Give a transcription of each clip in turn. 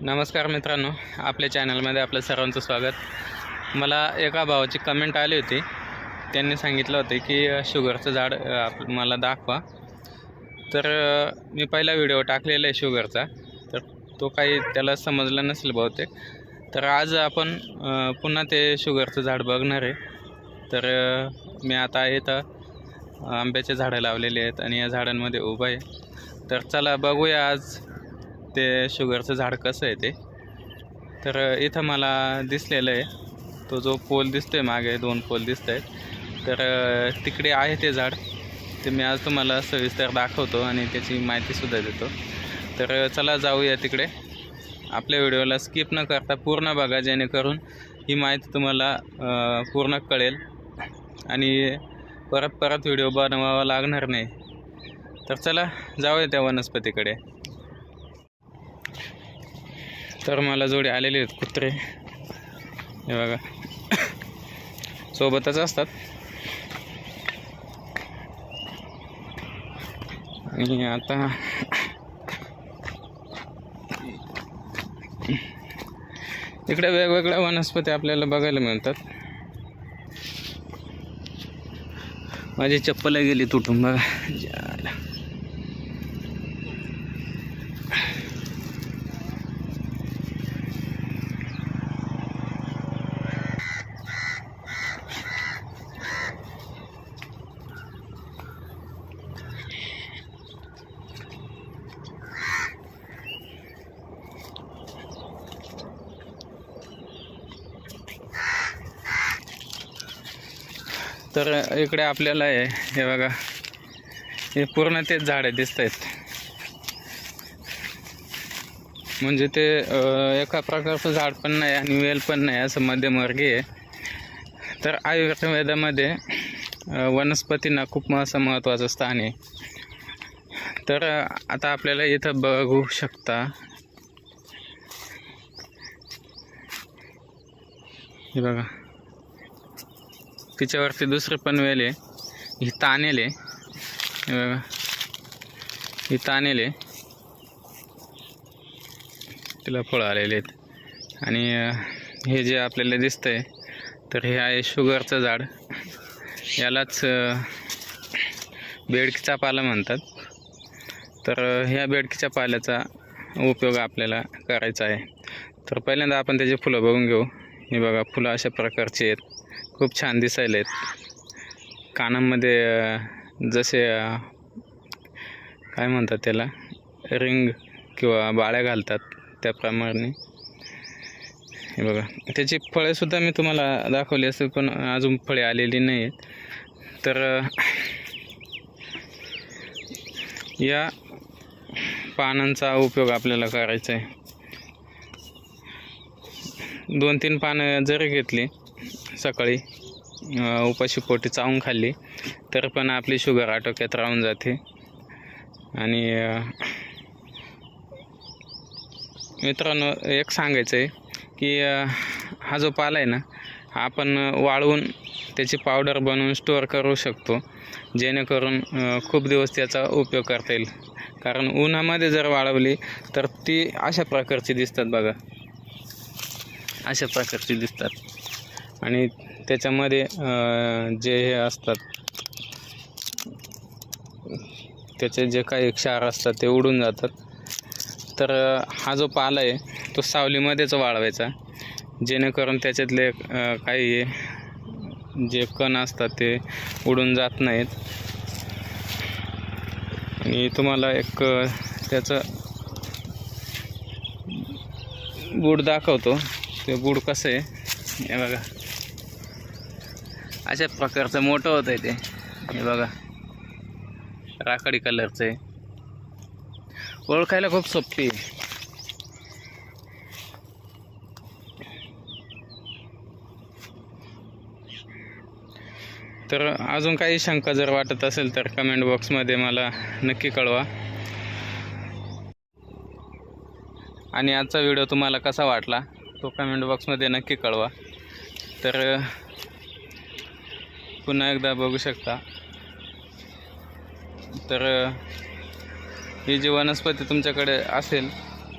नमस्कार मित्रांनो आपल्या चॅनलमध्ये आपलं सर्वांचं स्वागत. मला एका भावाची कमेंट आली होती. त्यांनी सांगितलं होतं की शुगरचं झाड आप मला दाखवा. तर मी पहिला व्हिडिओ टाकलेला आहे शुगरचा. तर तो काही त्याला समजला नसेल बहुतेक. तर आज आपण पुन्हा ते शुगरचं झाड बघणार आहे. तर मी आता इथं आंब्याचे झाडं लावलेली आहेत आणि या झाडांमध्ये उभं आहे. तर चला बघूया आज ते शुगरचं झाड कसं आहे ते. तर इथं मला दिसलेलं आहे. तो जो पोल दिसतोय मागे दोन पोल दिसत आहेत तर तिकडे आहे ते झाड. ते मी आज तुम्हाला सविस्तर दाखवतो आणि त्याची माहितीसुद्धा देतो. तर चला जाऊया तिकडे. आपल्या व्हिडिओला स्किप न करता पूर्ण बघा जेणेकरून ही माहिती तुम्हाला पूर्ण कळेल. आणि परत परत व्हिडिओ बनवावा लागणार नाही. तर चला जाऊया त्या वनस्पतीकडे. तर मला जोडे आलेले आहेत कुत्रे. हे बघा. सोबतच असतात. आणि आता इकडे वेगवेगळ्या वनस्पती आपल्याला बघायला मिळतात. माझी चप्पल गेली तुटून बघा. तर इकडे आपल्याला आहे हे बघा. हे पूर्ण तेच झाडे दिसत आहेत म्हणजे ते एका प्रकारचं झाड पण नाही आणि वेल पण नाही असं मध्यमवर्गीय आहे. तर आयुर्वेदामध्ये वनस्पतींना खूप असं महत्त्वाचं स्थान आहे. तर आता आपल्याला इथं बघू शकता. हे बघा. तिच्यावरती दुसरे पण वेल आहे. ही तानेल आहे. हे बघा ही तानेल आहे. तिला फळं आलेले आहेत. आणि हे जे आपल्याला दिसतंय तर हे आहे शुगरचं झाड. यालाच बेडकीचा पाला म्हणतात. तर ह्या बेडकीच्या पाल्याचा उपयोग आपल्याला करायचा आहे. तर पहिल्यांदा आपण त्याची फुलं बघून घेऊ. हे बघा फुलं अशा प्रकारची आहेत. खूप छान दिसायला आहेत कानामध्ये जसे काय म्हणतात त्याला? रिंग किंवा बाळ्या घालतात त्याप्रमाणे हे बघा. त्याची फळेसुद्धा मी तुम्हाला दाखवली असेल पण अजून फळे आलेली नाही आहेत तर या पानांचा उपयोग आपल्याला करायचा आहे. दोन तीन पानं जरी घेतली सकाळी उपाशी पोटी चावून खाल्ली तर पण आपली शुगर आटोक्यात राहून जाते. आणि मित्रांनो एक सांगायचं आहे की हा जो पाला आहे ना आपण वाळवून त्याची पावडर बनवून स्टोअर करू शकतो. जेणेकरून खूप दिवस त्याचा उपयोग करता येईल. कारण उन्हामध्ये जर वाळवली तर ती अशा प्रकारची दिसतात बघा. अशा प्रकारचे दिसतात. आणि त्याच्यामध्ये जे हे असतात त्याचे जे काही क्षार असतात ते उडून जातात. तर हा जो पाला आहे तो सावलीमध्येच वाळवायचा. जेणेकरून त्याच्यातले काही जे कण असतात ते उडून जात नाहीत. आणि तुम्हाला एक त्याचं बूट दाखवतो. ते बुड कसं आहे? हे बघा. अशा प्रकारचं मोठं होतं आहे ते. हे बघा. राखाडी कलरचं आहे. ओळखायला खूप सोपी आहे. तर अजून काही शंका जर वाटत असेल तर कमेंट बॉक्समध्ये मला नक्की कळवा. आणि आजचा व्हिडिओ तुम्हाला कसा वाटला? तो कमेंट बॉक्समध्ये नक्की कळवा. तर पुन्हा एकदा बघू शकता. तर ही जी वनस्पती तुमच्याकडे असेल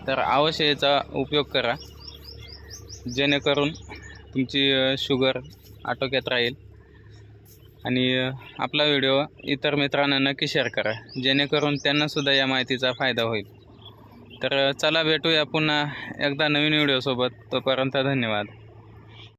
तर अवश्य याचा उपयोग करा. जेणेकरून तुमची शुगर आटोक्यात राहील. आणि आपला व्हिडिओ इतर मित्रांना नक्की शेअर करा. जेणेकरून त्यांनासुद्धा या माहितीचा फायदा होईल. तर चला भेटूया पुन्हा एकदा नवीन व्हिडिओसोबत. तोपर्यंत धन्यवाद.